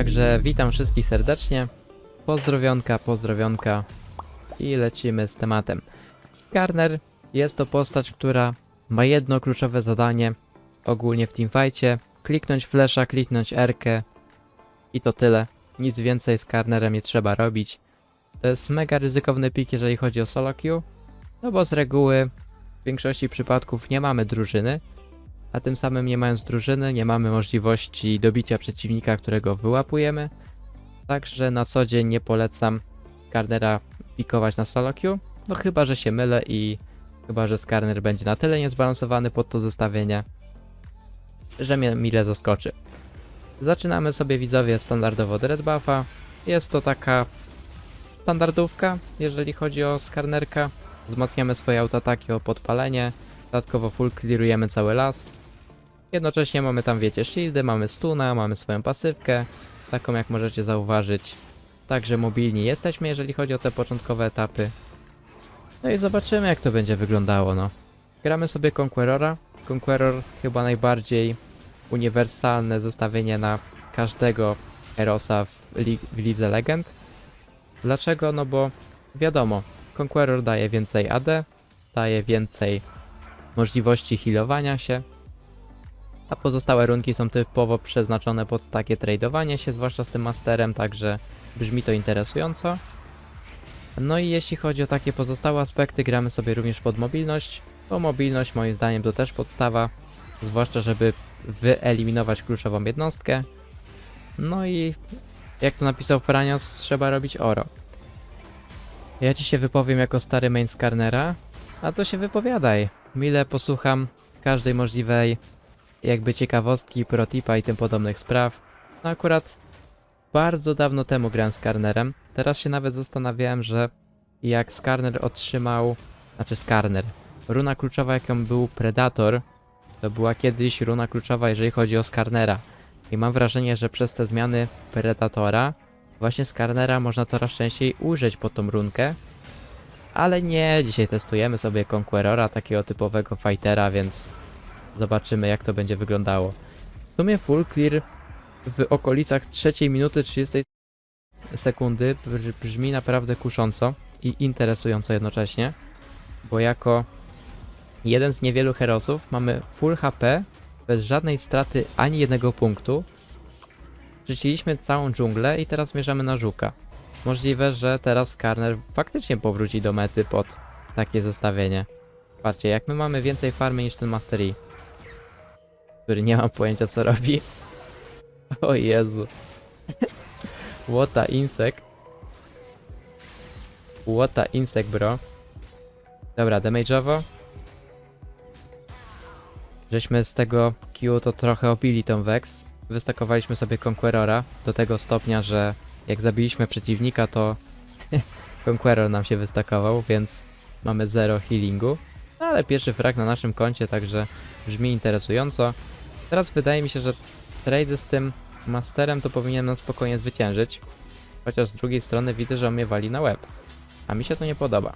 Także witam wszystkich serdecznie. Pozdrowionka, pozdrowionka i lecimy z tematem. Skarner jest to postać, która ma jedno kluczowe zadanie ogólnie w teamfightie. Kliknąć flesza, kliknąć R-kę i to tyle. Nic więcej z Karnerem nie trzeba robić. To jest mega ryzykowny pik, jeżeli chodzi o solo queue, no bo z reguły w większości przypadków nie mamy drużyny, a tym samym nie mając drużyny nie mamy możliwości dobicia przeciwnika, którego wyłapujemy. Także na co dzień nie polecam Skarnera pikować na solo queue, no chyba, że się mylę i chyba, że Skarner będzie na tyle niezbalansowany pod to zestawienie, że mnie mile zaskoczy. Zaczynamy sobie widzowie standardowo od Red Buffa. Jest to taka standardówka, jeżeli chodzi o Skarnerka. Wzmacniamy swoje autoataki o podpalenie, dodatkowo full clearujemy cały las. Jednocześnie mamy tam, wiecie, shieldy, mamy stuna, mamy swoją pasywkę, taką jak możecie zauważyć. Także mobilni jesteśmy, jeżeli chodzi o te początkowe etapy. No i zobaczymy, jak to będzie wyglądało, no. Gramy sobie Conquerora. Conqueror chyba najbardziej uniwersalne zestawienie na każdego Erosa w, li w Lidze Legend. Dlaczego? No bo wiadomo, Conqueror daje więcej AD, daje więcej możliwości healowania się, a pozostałe runki są typowo przeznaczone pod takie tradowanie się, zwłaszcza z tym masterem, także brzmi to interesująco. No i jeśli chodzi o takie pozostałe aspekty, gramy sobie również pod mobilność, bo mobilność moim zdaniem to też podstawa, zwłaszcza żeby wyeliminować kluczową jednostkę. No i jak to napisał Franios, trzeba robić oro. Ja ci się wypowiem jako stary main Skarnera, a to się wypowiadaj. Mile posłucham każdej możliwej jakby ciekawostki, protipa i tym podobnych spraw. No akurat bardzo dawno temu grałem z Karnerem. Teraz się nawet zastanawiałem, że jak Skarner otrzymał, znaczy Skarner, runa kluczowa jaką był Predator, to była kiedyś runa kluczowa, jeżeli chodzi o Skarnera. I mam wrażenie, że przez te zmiany Predatora, właśnie Skarnera można coraz częściej użyć pod tą runkę. Ale nie, dzisiaj testujemy sobie Conquerora, takiego typowego fightera, więc zobaczymy jak to będzie wyglądało. W sumie full clear w okolicach trzeciej minuty 30 sekundy br- brzmi naprawdę kusząco i interesująco jednocześnie, bo jako jeden z niewielu herosów mamy full HP bez żadnej straty ani jednego punktu. Czyściliśmy całą dżunglę i teraz zmierzamy na żuka. Możliwe, że teraz Karner faktycznie powróci do mety pod takie zestawienie. Patrzcie, jak my mamy więcej farmy niż ten Master Yi, który nie mam pojęcia co robi. O Jezu. What a insect. What a insect, bro. Dobra, damage'owo. Żeśmy z tego Q to trochę opili tą Vex. Wystakowaliśmy sobie Conquerora do tego stopnia, że jak zabiliśmy przeciwnika, to Conqueror nam się wystakował, więc mamy zero healingu. Ale pierwszy frag na naszym koncie, także brzmi interesująco. Teraz wydaje mi się, że trade z tym Masterem to powinien nam spokojnie zwyciężyć. Chociaż z drugiej strony widzę, że on mnie wali na łeb. A mi się to nie podoba.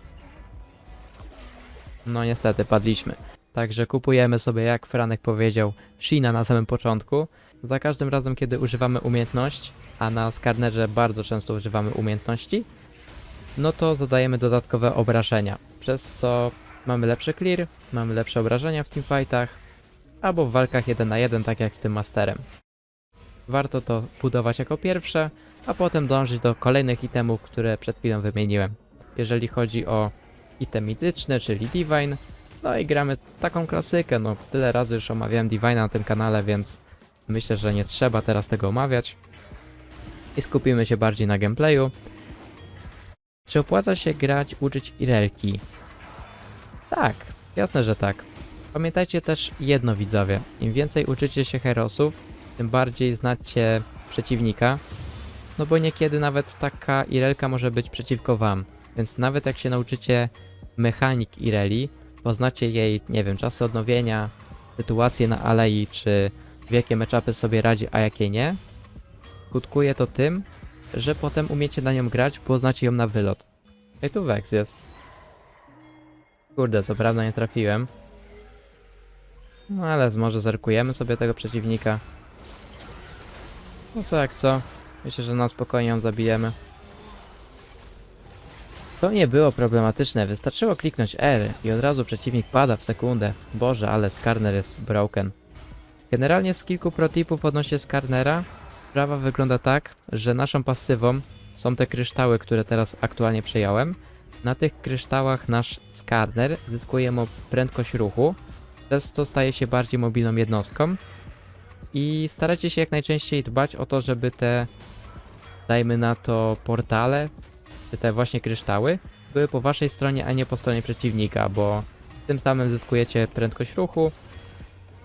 No niestety, padliśmy. Także kupujemy sobie, jak Franek powiedział, Shina na samym początku. Za każdym razem, kiedy używamy umiejętność, a na Skarnerze bardzo często używamy umiejętności, no to zadajemy dodatkowe obrażenia, przez co mamy lepszy clear, mamy lepsze obrażenia w teamfightach, albo w walkach 1 na 1, tak jak z tym Masterem. Warto to budować jako pierwsze, a potem dążyć do kolejnych itemów, które przed chwilą wymieniłem. Jeżeli chodzi o item mityczny, czyli Divine, no i gramy taką klasykę, no tyle razy już omawiałem Divine na tym kanale, więc myślę, że nie trzeba teraz tego omawiać. I skupimy się bardziej na gameplayu. Czy opłaca się grać, uczyć Irelki? Tak, jasne, że tak. Pamiętajcie też jedno widzowie, im więcej uczycie się herosów, tym bardziej znacie przeciwnika, no bo niekiedy nawet taka Irelka może być przeciwko wam, więc nawet jak się nauczycie mechanik Ireli, poznacie jej, nie wiem, czasy odnowienia, sytuacje na alei, czy w jakie meczapy sobie radzi, a jakie nie, skutkuje to tym, że potem umiecie na nią grać, bo znacie ją na wylot. I tu Vex jest. Kurde, co prawda nie trafiłem. No ale może zerkujemy sobie tego przeciwnika. No co jak co. Myślę, że na spokojnie ją zabijemy. To nie było problematyczne, wystarczyło kliknąć R i od razu przeciwnik pada w sekundę. Boże, ale Skarner jest broken. Generalnie z kilku protipów odnośnie Skarnera, sprawa wygląda tak, że naszą pasywą są te kryształy, które teraz aktualnie przejąłem. Na tych kryształach nasz Skarner zyskuje mu prędkość ruchu, przez to staje się bardziej mobilną jednostką. I starajcie się jak najczęściej dbać o to, żeby te, dajmy na to, portale, czy te właśnie kryształy, były po waszej stronie, a nie po stronie przeciwnika, bo tym samym zyskujecie prędkość ruchu,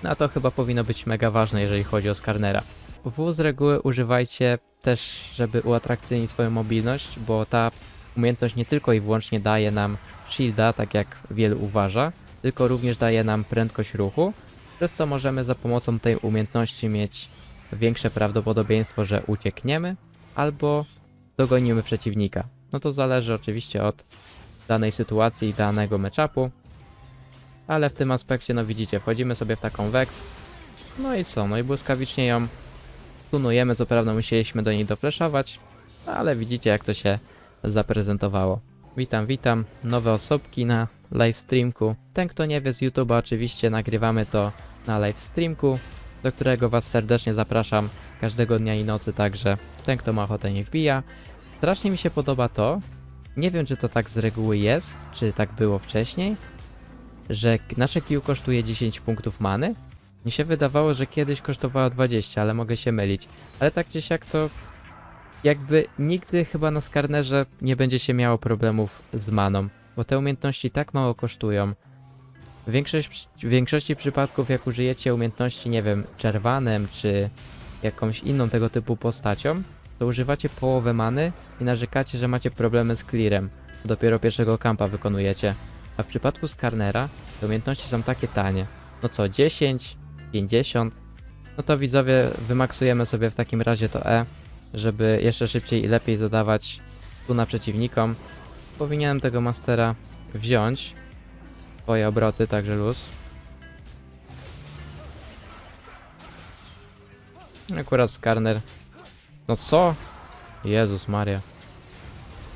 no a to chyba powinno być mega ważne, jeżeli chodzi o Skarnera. W z reguły używajcie też, żeby uatrakcyjnić swoją mobilność, bo ta umiejętność nie tylko i wyłącznie daje nam shielda, tak jak wielu uważa, tylko również daje nam prędkość ruchu, przez co możemy za pomocą tej umiejętności mieć większe prawdopodobieństwo, że uciekniemy albo dogonimy przeciwnika. No to zależy oczywiście od danej sytuacji danego matchupu, ale w tym aspekcie, no widzicie, wchodzimy sobie w taką Vex, no i co, no i błyskawicznie ją tunujemy, co prawda musieliśmy do niej dofreszować, ale widzicie jak to się zaprezentowało. Witam, witam, nowe osobki na livestreamku. Ten kto nie wie z YouTube'a oczywiście nagrywamy to na livestreamku, do którego was serdecznie zapraszam każdego dnia i nocy, także ten kto ma ochotę nie wbija. Strasznie mi się podoba to, nie wiem czy to tak z reguły jest, czy tak było wcześniej, że nasze Q kosztuje 10 punktów many. Mi się wydawało, że kiedyś kosztowało 20, ale mogę się mylić. Ale tak czy siak to jakby nigdy chyba na skarnerze nie będzie się miało problemów z maną, bo te umiejętności tak mało kosztują. W większości przypadków jak użyjecie umiejętności, nie wiem, czerwanem czy jakąś inną tego typu postacią, to używacie połowę many i narzekacie, że macie problemy z clearem. Dopiero pierwszego kampa wykonujecie. A w przypadku Skarnera te umiejętności są takie tanie. No co, 10, 50? No to widzowie, wymaksujemy sobie w takim razie to E, żeby jeszcze szybciej i lepiej zadawać na przeciwnikom. Powinienem tego mastera wziąć. Twoje obroty, także luz. Akurat Skarner. No co? Jezus Maria.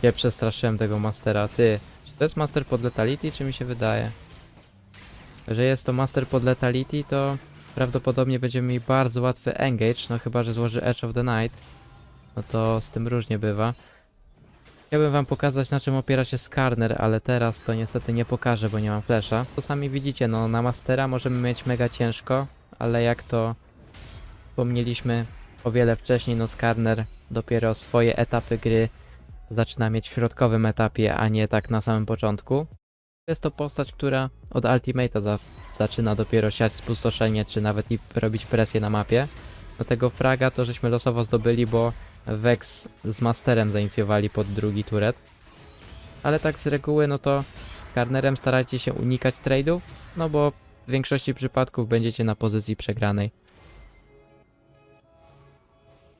Ja przestraszyłem tego mastera. Ty, czy to jest master pod letality, czy mi się wydaje? Że jest to master pod letality, to prawdopodobnie będziemy mieli bardzo łatwy engage, no chyba, że złoży Edge of the Night. No to z tym różnie bywa. Chciałbym wam pokazać na czym opiera się Skarner, ale teraz to niestety nie pokażę, bo nie mam flesza. To sami widzicie, no na Mastera możemy mieć mega ciężko, ale jak to wspomnieliśmy o wiele wcześniej, no Skarner dopiero swoje etapy gry zaczyna mieć w środkowym etapie, a nie tak na samym początku. Jest to postać, która od Ultimate'a za zaczyna dopiero siać spustoszenie, czy nawet i robić presję na mapie. Do tego fraga to żeśmy losowo zdobyli, bo Vex z Masterem zainicjowali pod drugi turet. Ale tak z reguły, no to Karnerem starajcie się unikać trade'ów, no bo w większości przypadków będziecie na pozycji przegranej.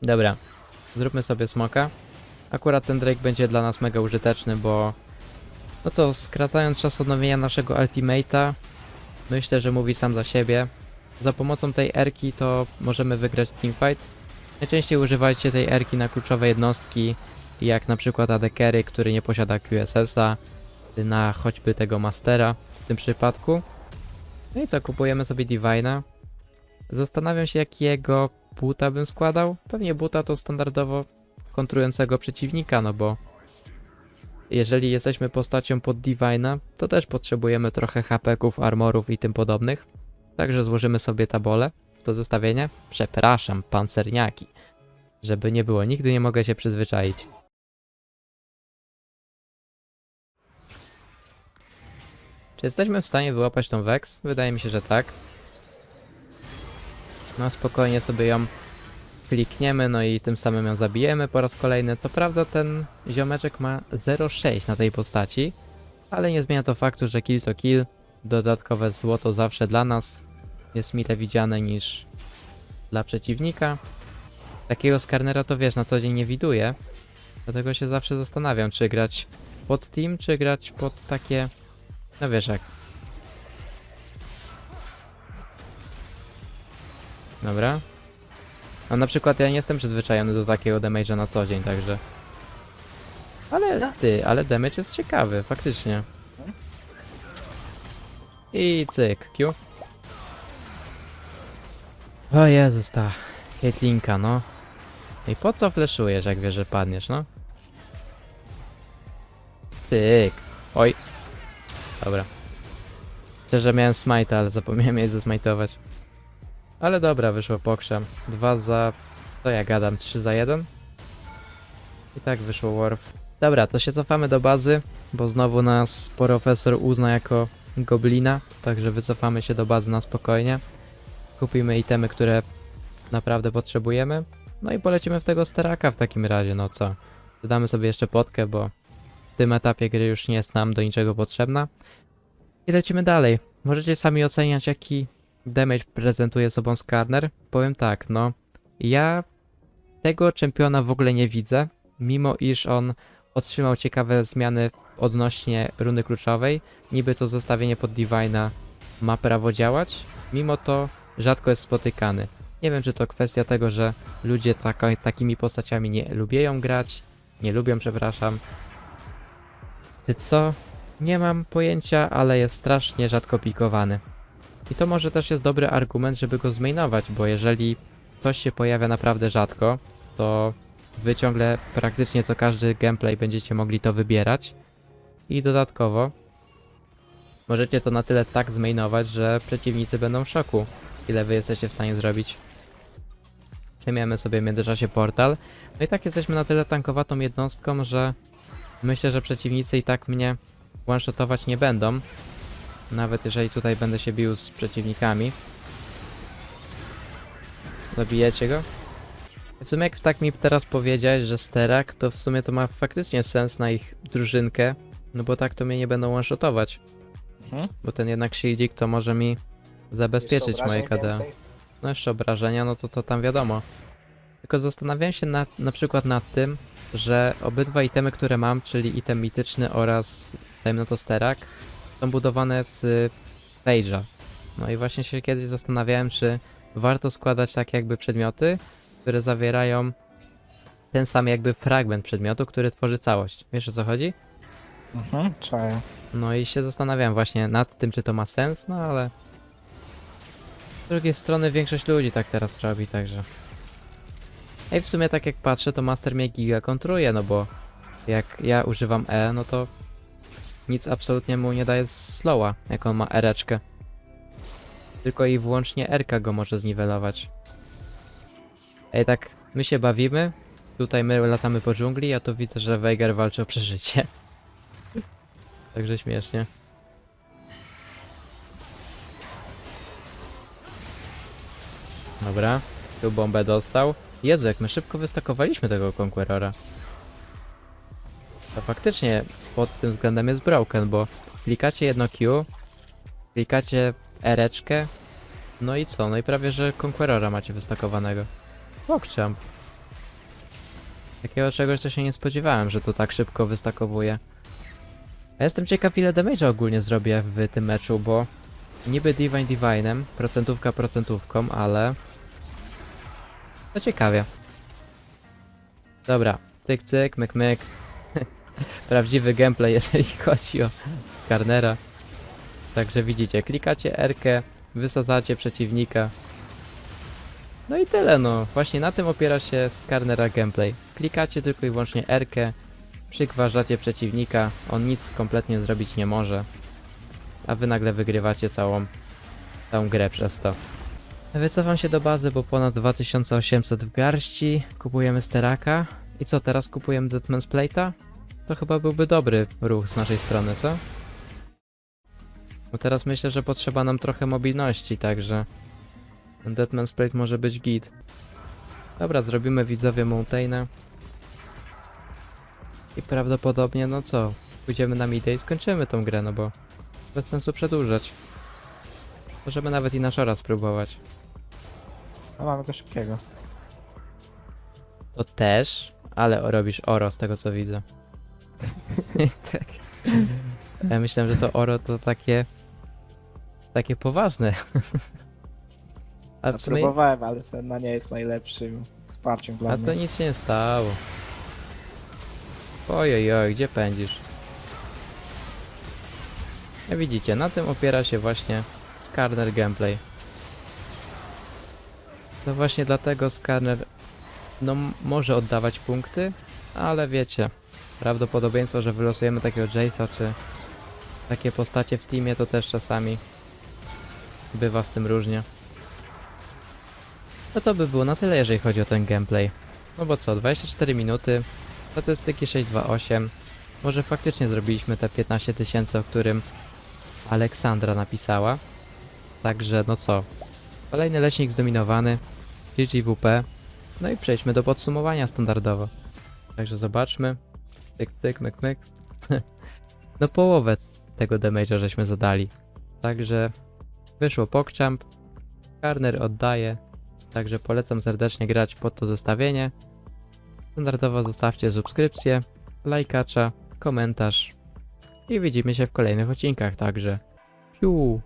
Dobra, zróbmy sobie smoka. Akurat ten Drake będzie dla nas mega użyteczny, bo... No co, skracając czas odnowienia naszego ultimate'a, myślę, że mówi sam za siebie. Za pomocą tej erki to możemy wygrać teamfight. Najczęściej używajcie tej erki na kluczowe jednostki, jak na przykład Adekery, który nie posiada QSS-a, na choćby tego Mastera w tym przypadku. No i co, kupujemy sobie Divina. Zastanawiam się, jakiego buta bym składał. Pewnie buta to standardowo kontrującego przeciwnika, no bo jeżeli jesteśmy postacią pod Divina, to też potrzebujemy trochę hapeków, armorów i tym podobnych. Także złożymy sobie tabole w to zestawienie. Przepraszam, pancerniaki. Żeby nie było, nigdy nie mogę się przyzwyczaić. Czy jesteśmy w stanie wyłapać tą Vex? Wydaje mi się, że tak. No spokojnie sobie ją klikniemy, no i tym samym ją zabijemy po raz kolejny. Co prawda ten ziomeczek ma 0,6 na tej postaci, ale nie zmienia to faktu, że kill to kill. Dodatkowe złoto zawsze dla nas jest mile widziane niż dla przeciwnika. Takiego skarnera to wiesz, na co dzień nie widuję. Dlatego się zawsze zastanawiam, czy grać pod team, czy grać pod takie... No wiesz jak. Dobra. No na przykład ja nie jestem przyzwyczajony do takiego damage'a na co dzień, także... Ale No. ty, ale damage jest ciekawy, faktycznie. I cyk, Q. O Jezus, ta Caitlinka, no. I po co fleszujesz, jak wiesz, że padniesz, no? Cyk. Oj. Dobra. Szczerze miałem smite, ale zapomniałem jej zesmajtować. Ale dobra, wyszło pokrzem. Dwa za... Co ja gadam? Trzy za jeden? I tak wyszło Worf. Dobra, to się cofamy do bazy, bo znowu nas profesor uzna jako goblina, także wycofamy się do bazy na spokojnie. Kupimy itemy, które naprawdę potrzebujemy. No i polecimy w tego steraka w takim razie, no co? Dodamy sobie jeszcze potkę, bo w tym etapie gry już nie jest nam do niczego potrzebna. I lecimy dalej. Możecie sami oceniać, jaki damage prezentuje sobą Skarner. Powiem tak, no. Ja tego czempiona w ogóle nie widzę, mimo iż on otrzymał ciekawe zmiany odnośnie runy kluczowej. Niby to zestawienie pod Divina ma prawo działać, mimo to rzadko jest spotykany. Nie wiem, czy to kwestia tego, że ludzie takimi postaciami nie lubią grać, nie lubią, przepraszam. Czy co? Nie mam pojęcia, ale jest strasznie rzadko pikowany. I to może też jest dobry argument, żeby go zmainować, bo jeżeli ktoś się pojawia naprawdę rzadko, to wy ciągle praktycznie co każdy gameplay będziecie mogli to wybierać. I dodatkowo możecie to na tyle tak zmainować, że przeciwnicy będą w szoku, ile wy jesteście w stanie zrobić. Przejmiemy sobie w międzyczasie portal. No i tak jesteśmy na tyle tankowatą jednostką, że myślę, że przeciwnicy i tak mnie one-shotować nie będą. Nawet jeżeli tutaj będę się bił z przeciwnikami. Zabijecie go? W sumie jak tak mi teraz powiedziałeś, że sterak, to w sumie to ma faktycznie sens na ich drużynkę. No bo tak to mnie nie będą one-shotować. Mhm. Bo ten jednak shieldzik to może mi zabezpieczyć moje KD. więcej. No jeszcze obrażenia, no to to tam wiadomo. Tylko zastanawiałem się na, na przykład nad tym, że obydwa itemy, które mam, czyli item mityczny oraz Sterak, są budowane z y, Page'a. No i właśnie się kiedyś zastanawiałem, czy warto składać takie jakby przedmioty, które zawierają ten sam jakby fragment przedmiotu, który tworzy całość. Wiesz o co chodzi? Mhm, czaję. No i się zastanawiałem właśnie nad tym, czy to ma sens, no ale... Z drugiej strony większość ludzi tak teraz robi, także... Ej, w sumie tak jak patrzę, to Master mnie giga kontruje, no bo... Jak ja używam E, no to... Nic absolutnie mu nie daje slowa, jak on ma ereczkę. Tylko i wyłącznie Rka go może zniwelować. Ej, tak, my się bawimy. Tutaj my latamy po dżungli, ja tu widzę, że Veigar walczy o przeżycie. Także śmiesznie. Dobra, tu bombę dostał. Jezu, jak my szybko wystakowaliśmy tego Conquerora. To faktycznie pod tym względem jest broken, bo klikacie jedno Q, klikacie ereczkę, no i co? No i prawie, że Conquerora macie wystakowanego. Pokczam. Takiego czegoś to się nie spodziewałem, że to tak szybko wystakowuje. A jestem ciekaw ile damage'a ogólnie zrobię w tym meczu, bo niby Divine Divinem, procentówka procentówką, ale... To ciekawie. Dobra, cyk cyk, myk myk. Prawdziwy gameplay, jeżeli chodzi o Karnera. Także widzicie, klikacie R, wysadzacie przeciwnika. No i tyle no, właśnie na tym opiera się Skarnera gameplay. Klikacie tylko i wyłącznie R, przygważacie przeciwnika, on nic kompletnie zrobić nie może, a wy nagle wygrywacie całą, całą grę przez to. Wycofam się do bazy, bo ponad 2800 w garści, kupujemy steraka i co, teraz kupujemy Deadman's Plate'a? To chyba byłby dobry ruch z naszej strony, co? Bo teraz myślę, że potrzeba nam trochę mobilności, także Deadman's Plate może być git. Dobra, zrobimy widzowie Mountain'a. I prawdopodobnie, no co, pójdziemy na midę i skończymy tą grę, no bo bez sensu przedłużać. Możemy nawet i na szora spróbować. No mamy go szybkiego. To też, ale robisz oro z tego co widzę. tak. Ja myślałem, że to oro to takie... Takie poważne. A w sumie... próbowałem, ale Senna nie jest najlepszym wsparciem dla A mnie. to nic się nie stało. Ojej, oj, gdzie pędzisz? Jak widzicie, na tym opiera się właśnie Skarner gameplay. No właśnie dlatego Skarner no może oddawać punkty, ale wiecie, prawdopodobieństwo, że wylosujemy takiego Jace'a czy takie postacie w teamie to też czasami bywa z tym różnie. No to by było na tyle, jeżeli chodzi o ten gameplay. No bo co, 24 minuty, statystyki 628. Może faktycznie zrobiliśmy te 15 tysięcy, o którym Aleksandra napisała. Także no co, kolejny leśnik zdominowany, GGWP. No i przejdźmy do podsumowania standardowo. Także zobaczmy. Tyk, tyk, myk, myk. no połowę tego damage'a żeśmy zadali. Także wyszło PogChamp. Karner oddaje. Także polecam serdecznie grać pod to zestawienie. Standardowo zostawcie subskrypcję, lajkacza, komentarz i widzimy się w kolejnych odcinkach, także piu!